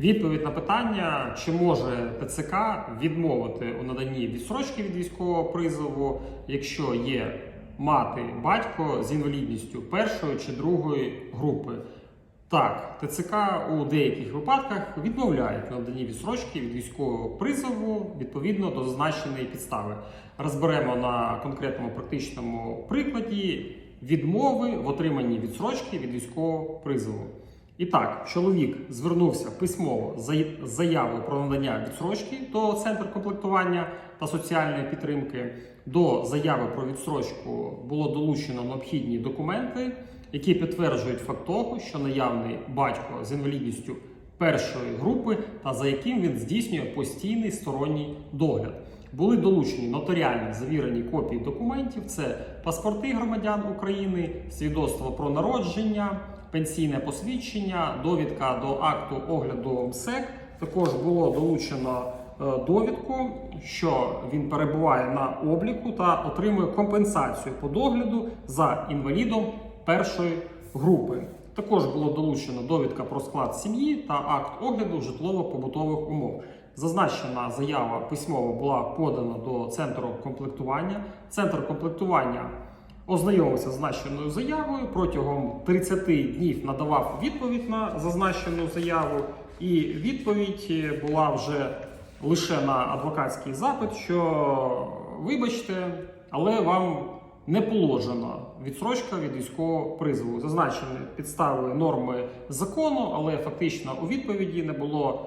Відповідь на питання, чи може ТЦК відмовити у наданні відсрочки від військового призову, якщо є мати, батько з інвалідністю першої чи другої групи. Так, ТЦК у деяких випадках відмовляють в наданні відсрочки від військового призову відповідно до зазначеної підстави. Розберемо на конкретному практичному прикладі відмови в отриманні відсрочки від військового призову. І так, чоловік звернувся письмово з зая- заявою про надання відсрочки до центру комплектування та соціальної підтримки. До заяви про відсрочку було долучено необхідні документи, які підтверджують факт того, що наявний батько з інвалідністю першої групи та за яким він здійснює постійний сторонній догляд. Були долучені нотаріально завірені копії документів: це паспорти громадян України, свідоцтво про народження, пенсійне посвідчення, довідка до акту огляду МСЕК. Також було долучено е, довідку, що він перебуває на обліку та отримує компенсацію по догляду за інвалідом першої групи. Також було долучено довідка про склад сім'ї та акт огляду житлово-побутових умов. Зазначена заява письмово була подана до центру комплектування. Центр комплектування ознайомився з зазначеною заявою протягом 30 днів надавав відповідь на зазначену заяву, і відповідь е, була вже лише на адвокатський запит, що вибачте, але вам не положена відсрочка від військового призову. Зазначені підстави норми закону, але фактично у відповіді не було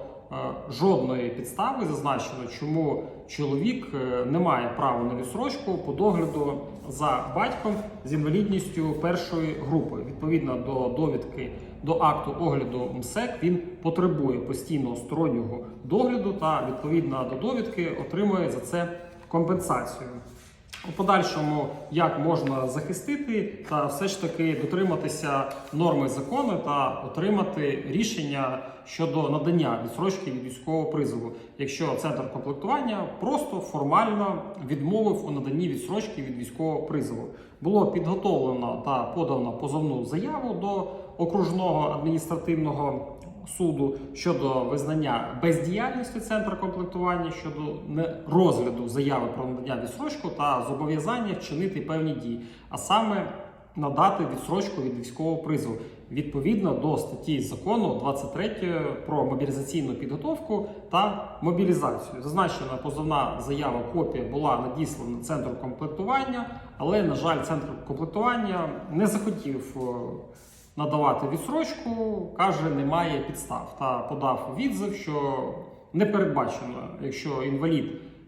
жодної підстави зазначено, чому чоловік е, не має права на відсрочку по догляду за батьком з інвалідністю першої групи. Відповідно до довідки до акту огляду МСЕК він потребує постійного стороннього догляду та відповідно до довідки отримує за це компенсацію. У подальшому як можна захистити та все ж таки дотриматися норми закону та отримати рішення щодо надання відсрочки від військового призову, якщо центр комплектування просто формально відмовив у наданні відсрочки від військового призову. Було підготовлено та подано позовну заяву до окружного адміністративного суду щодо визнання бездіяльності центру комплектування щодо розгляду заяви про надання відсрочку та зобов'язання вчинити певні дії, а саме надати відсрочку від військового призову відповідно до статті закону 23 про мобілізаційну підготовку та мобілізацію. Зазначена позовна заява копія була надіслана центру комплектування, але на жаль, центр комплектування не захотів. Надавати відсрочку, каже, немає підстав та подав відзив, що не передбачено, якщо інвалід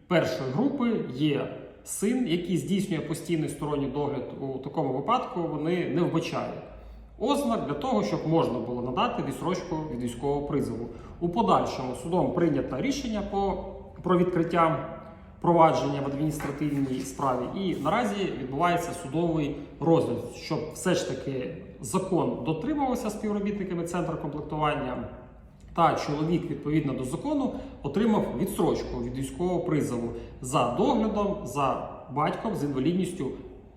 першої групи є син, який здійснює постійний сторонній догляд у такому випадку, вони не вбачають. Ознак для того, щоб можна було надати відсрочку від військового призову. У подальшому судом прийнято рішення по, про відкриття провадження в адміністративній справі, і наразі відбувається судовий розгляд, щоб все ж таки закон дотримувався співробітниками центру комплектування. Та чоловік відповідно до закону отримав відсрочку від військового призову за доглядом за батьком з інвалідністю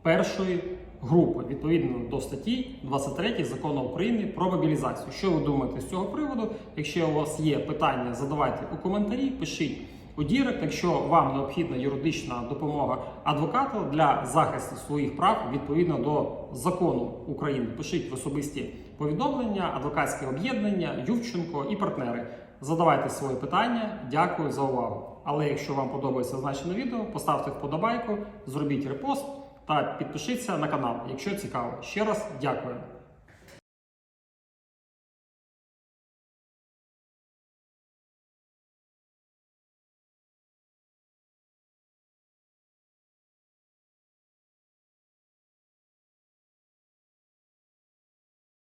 першої групи відповідно до статті 23 закону України про мобілізацію. Що ви думаєте з цього приводу? Якщо у вас є питання, задавайте у коментарі, пишіть у Дірект, якщо вам необхідна юридична допомога адвоката для захисту своїх прав відповідно до закону України, пишіть в особисті повідомлення, адвокатське об'єднання, Ювченко і партнери. Задавайте свої питання. Дякую за увагу. Але якщо вам подобається зазначене відео, поставте вподобайку, зробіть репост та підпишіться на канал, якщо цікаво. Ще раз дякую.